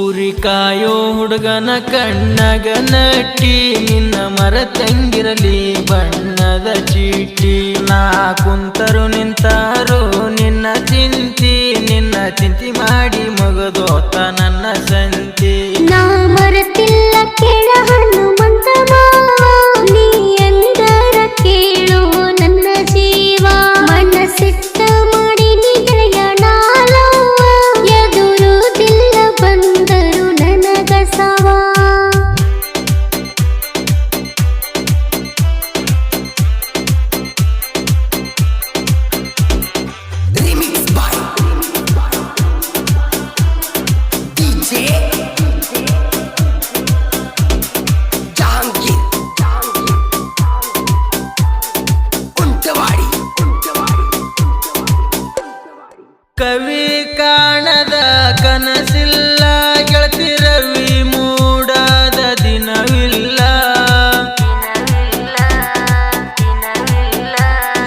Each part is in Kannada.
ಕುರಿ ಕಾಯೋ ಹುಡುಗನ ಕಣ್ಣಗ ನಟ್ಟಿ ನಿನ್ನ ಮರ ತಂಗಿರಲಿ ಬಣ್ಣದ ಚೀಟಿ. ನಾ ಕುಂತರು ನಿಂತಾರೋ ನಿನ್ನ ಚಿಂತಿ ನಿನ್ನ ಚಿಂತಿ ಮಾಡಿ ಮಗದೋತ ನನ್ನ ಸಂತಿ. ನಾ ಮರತಿಲ್ಲ ಕವಿ ಕಾಣದ ಕನಸಿಲ್ಲ ಗೆಳತಿರವಿ ಮೂಡದ ದಿನವಿಲ್ಲ.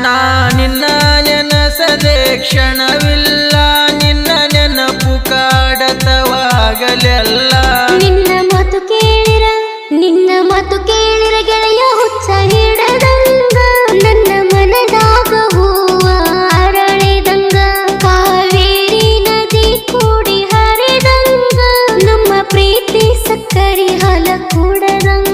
ನಾನಿನ್ನ ನೆನಸದೆ ಕ್ಷಣವಿಲ್ಲ. கூட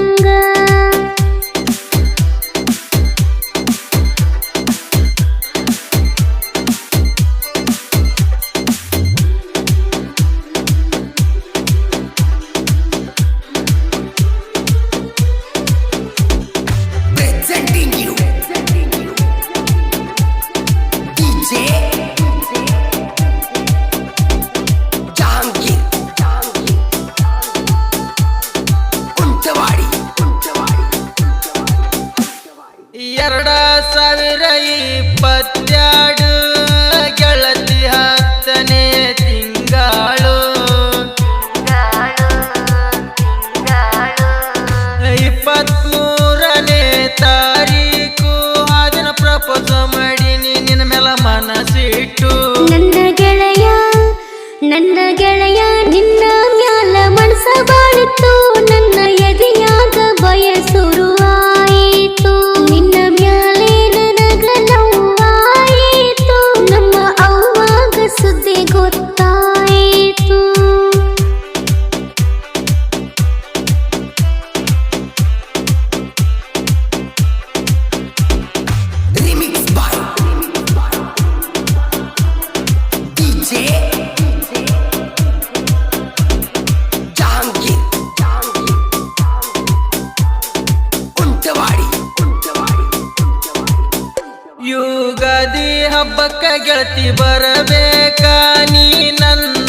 ಯುಗದಿ ಹಬ್ಬಕ್ಕ ಗೆಳತಿ ಬರಬೇಕಾ? ನೀ ನನ್ನ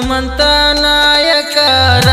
ಮಂತ ನಾಯಕರ